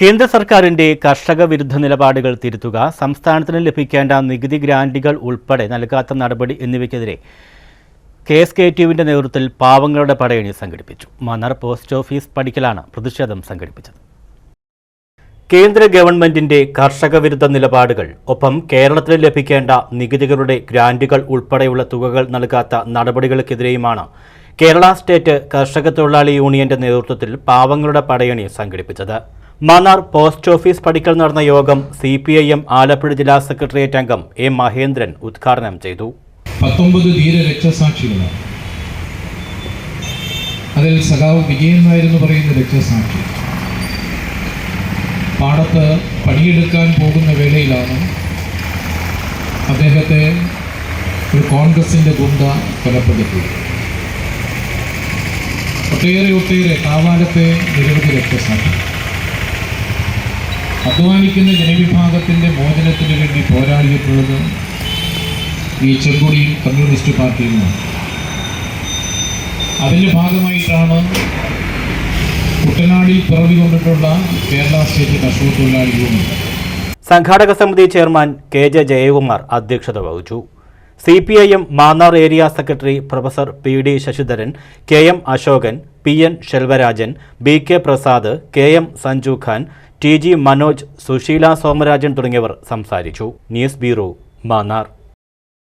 കേന്ദ്ര സർക്കാരിന്റെ കർഷക വിരുദ്ധ നിലപാടുകൾ തിരുത്തുക സംസ്ഥാനത്തിന് ലഭിക്കേണ്ട നികുതി ഗ്രാൻഡുകൾ ഉൾപ്പെടെ നൽകാത്ത നടപടി എന്നിവയ്ക്കെതിരെ കെ എസ് കെ ടിയുവിന്റെ നേതൃത്വത്തിൽ പാവങ്ങളുടെ പടയണി സംഘടിപ്പിച്ചു. മന്നാർ പോസ്റ്റ് ഓഫീസ് പടിക്കലാണ് പ്രതിഷേധം സംഘടിപ്പിച്ചത്. കേന്ദ്ര ഗവൺമെന്റിന്റെ കർഷക വിരുദ്ധ നിലപാടുകൾ ഒപ്പം കേരളത്തിന് ലഭിക്കേണ്ട നികുതികളുടെ ഗ്രാൻഡുകൾ ഉൾപ്പെടെയുള്ള തുകകൾ നൽകാത്ത നടപടികൾക്കെതിരെയുമാണ് കേരള സ്റ്റേറ്റ് കർഷക തൊഴിലാളി യൂണിയന്റെ നേതൃത്വത്തിൽ പാവങ്ങളുടെ പടയണി സംഘടിപ്പിച്ചത്. മന്നാർ പോസ്റ്റ് ഓഫീസ് പടിക്കൽ നടന്ന യോഗം C P I M Alappuzha ജില്ലാ സെക്രട്ടേറിയറ്റ് അംഗം എ മഹേന്ദ്രൻ ഉദ്ഘാടനം ചെയ്തു. പത്തൊമ്പത് ധീര രക്തസാക്ഷികളാണ്. അതിൽ സഖാവ് വിജയൻ നായർ എന്ന് പറയുന്ന രക്തസാക്ഷി. പാടത്ത് പണിയെടുക്കാൻ പോകുന്ന വേളയിലാണ് അദ്ദേഹത്തെ ഒരു കോൺഗ്രസിന്റെ ഗുണ്ട കൊലപ്പെടുത്തി ഒട്ടേറെ ഒട്ടേറെ കാവാലത്തെ നിരവധി രക്തസാക്ഷി അധ്വാനിക്കുന്ന ജനവിഭാഗത്തിന്റെ മോചനത്തിന് വേണ്ടി പോരാടിയിട്ടുള്ളത് ഈ ചെറുകുടി കമ്മ്യൂണിസ്റ്റ് പാർട്ടിയിൽ നിന്നാണ്. അതിന്റെ ഭാഗമായിട്ടാണ് കുട്ടനാടിൽ പിറവി കൊണ്ടിട്ടുള്ള കേരള സ്റ്റേറ്റ് കർഷക തൊഴിലാളി സംഘാടക സമിതി ചെയർമാൻ കെ ജെ ജയകുമാർ അധ്യക്ഷത വഹിച്ചു. C P I M Mannar area secretary professor P D Sasidharan K M Ashokan P N Selvarajan B K Prasad K M Sanju Khan T G Manoj Susheela Somarajan തുടങ്ങിയവർ സംസാരിച്ചു. News bureau Mannar.